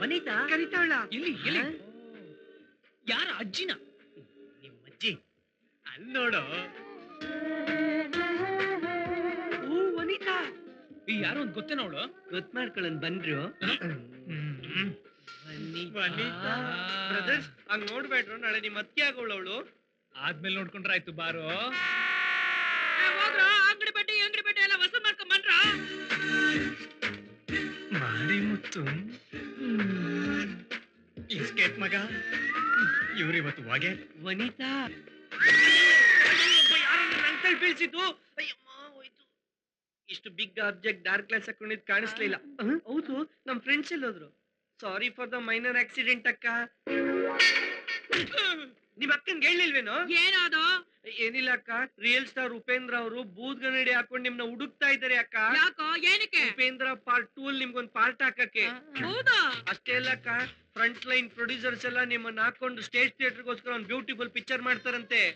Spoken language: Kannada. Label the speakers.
Speaker 1: ವನಿತಾ?
Speaker 2: ಕರಿತಾಳ.
Speaker 3: ಇಲ್ಲಿ ಇಲ್ಲಿ. ಯಾರು ಅಜ್ಜಿನ?
Speaker 1: ನಿಮ್ಮ ಅಜ್ಜಿ ಅಲ್ಲಿ ನೋಡು.
Speaker 2: ಓ ವನಿತಾ.
Speaker 3: ಯಾರೋ ಒಂದ್ ಗೊತ್ತೇನ ಅವಳು?
Speaker 1: ಗೊತ್ ಮಾಡ್ಕೊಳ್ಳೋನ್ ಬಂದ್ರು
Speaker 2: ಬ್ರದರ್ಸ್ ಹಂಗ್ ನೋಡ್ಬೇಡ್ರು ನಾಳೆ ನಿಮ್ ಅತ್ತಿ ಆಗೋಳು ಅವಳು.
Speaker 3: ಆದ್ಮೇಲೆ ನೋಡ್ಕೊಂಡ್ರಾಯ್ತು ಬಾರೋ.
Speaker 2: ಅಂಗಡಿ ಬಟ್ಟೆ ಅಂಗಡಿ ಬಟ್ಟೆ ಎಲ್ಲ ವಸೂಲ್ ಮಾಡ್ಕೊಂಡ್ ಬಂದ್ರ?
Speaker 1: ಮಾರಿ ಮುತ್ತು. ಇಸ್ಕೇಟ್ ಮಗ. ಇವ್ರಿವತ್ತು ವಾಗೆ ವನಿತಾ. ಬೀಳ್ಸಿದ್ದು? ಹೋಯ್ತು. ಇಷ್ಟು ಬಿಗ್ ಆಬ್ಜೆಕ್ಟ್ ಡಾರ್ಕ್ ಕ್ಲಾಸ್ ಹಾಕೊಂಡಿದ್ ಕಾಣಿಸ್ಲಿಲ್ಲ ಹೌದು ನಮ್ friends ಎಲ್ಲೋದ್ರು. Sorry for the minor accident ಅಕ್ಕ. ನಿಮ್ ಅಕ್ಕನ್ ಹೇಳಿಲ್ವೇನೋ
Speaker 4: ಏನದು?
Speaker 2: ಏನಿಲ್ಲ ಅಕ್ಕ. ರಿಯಲ್ ಸ್ಟಾರ್ ಉಪೇಂದ್ರ ಅವರು ಬೂದ್ ಗನ್ನಡಿ ಹಾಕೊಂಡು ನಿಮ್ನ ಹುಡುಕ್ತಾ ಇದಾರೆ ಅಕ್ಕ.
Speaker 4: ಯಾಕೋ? ಏನಕ್ಕೆ?
Speaker 2: ಉಪೇಂದ್ರ ಪಾರ್ಟ್ ಟೂ ಅಲ್ಲಿ ನಿಮ್ಗೊಂದ್ ಪಾರ್ಟ್ ಹಾಕಕ್ಕೆ.
Speaker 4: ಹೌದಾ?
Speaker 2: ಅಷ್ಟೇ ಅಲ್ಲ ಅಕ್ಕ ಫ್ರಂಟ್ ಲೈನ್ ಪ್ರೊಡ್ಯೂಸರ್ಸ್ ಎಲ್ಲ ನಿಮ್ಮನ್ನ ಹಾಕೊಂಡು ಸ್ಟೇಜ್ ಥಿಯೇಟರ್ಗೋಸ್ಕರ ಒಂದು ಬ್ಯೂಟಿಫುಲ್ ಪಿಕ್ಚರ್ ಮಾಡ್ತಾರಂತೆ.